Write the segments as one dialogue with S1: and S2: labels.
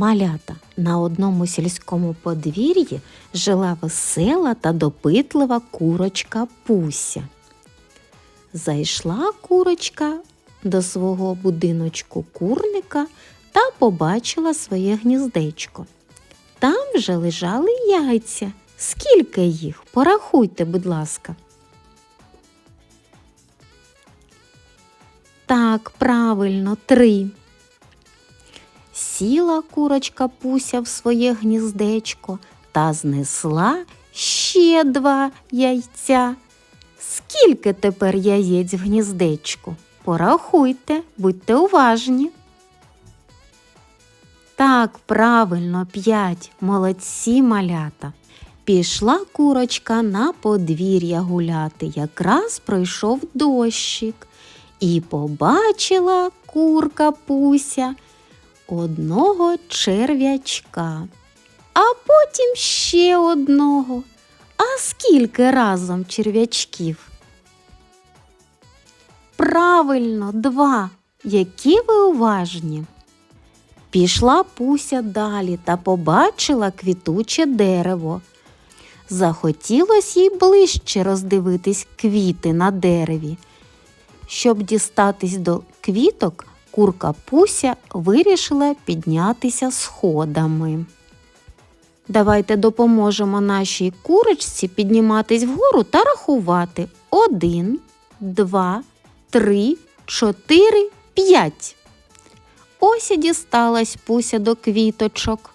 S1: Малята на одному сільському подвір'ї жила весела та допитлива курочка Пуся. Зайшла курочка до свого будиночку курника та побачила своє гніздечко. Там вже лежали яйця. Скільки їх? Порахуйте, будь ласка. Так, правильно, три. Сіла курочка Пуся в своє гніздечко та знесла ще два яйця. Скільки тепер яєць в гніздечку? Порахуйте, будьте уважні. Так, правильно, п'ять. Молодці малята. Пішла курочка на подвір'я гуляти. Якраз пройшов дощик. І побачила курка Пуся одного черв'ячка, а потім ще одного. А скільки разом черв'ячків? Правильно, два. Які ви уважні. Пішла Пуся далі та побачила квітуче дерево. Захотілось їй ближче роздивитись квіти на дереві. Щоб дістатись до квіток, курка Пуся вирішила піднятися сходами. Давайте допоможемо нашій курочці підніматись вгору та рахувати. Один, два, три, чотири, п'ять. Ось і дісталась Пуся до квіточок.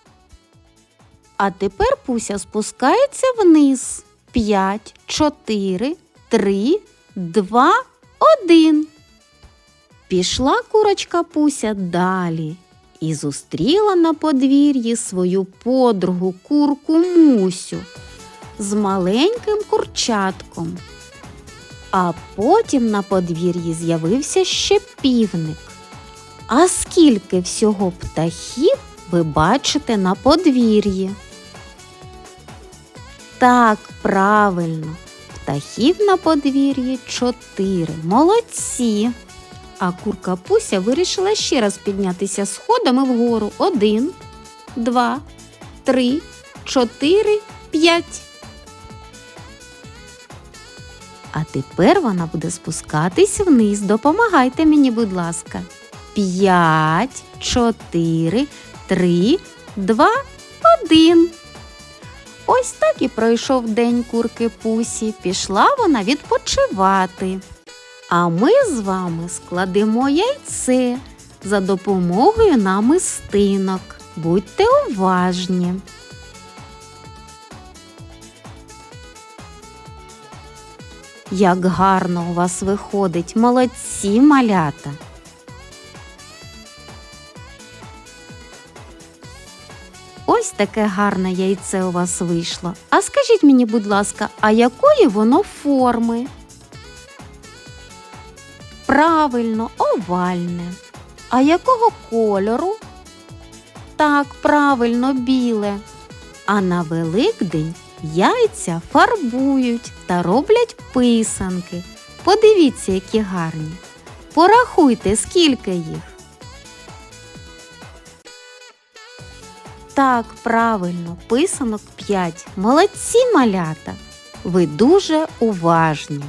S1: А тепер Пуся спускається вниз. П'ять, чотири, три, два, один. Пішла курочка Пуся далі і зустріла на подвір'ї свою подругу курку Мусю з маленьким курчатком. А потім на подвір'ї з'явився ще півник. А скільки всього птахів ви бачите на подвір'ї? Так, правильно, птахів на подвір'ї чотири. Молодці. А курка Пуся вирішила ще раз піднятися сходами вгору. Один, два, три, чотири, п'ять. А тепер вона буде спускатись вниз. Допомагайте мені, будь ласка. П'ять, чотири, три, два, один. Ось так і пройшов день курки Пусі. Пішла вона відпочивати. А ми з вами складемо яйце за допомогою намистинок. Будьте уважні. Як гарно у вас виходить, молодці малята. Ось таке гарне яйце у вас вийшло. А скажіть мені, будь ласка, а якої воно форми? Правильно, овальне. А якого кольору? Так, правильно, біле. А на Великдень яйця фарбують та роблять писанки. Подивіться, які гарні. Порахуйте, скільки їх. Так, правильно, писанок 5. Молодці малята. Ви дуже уважні.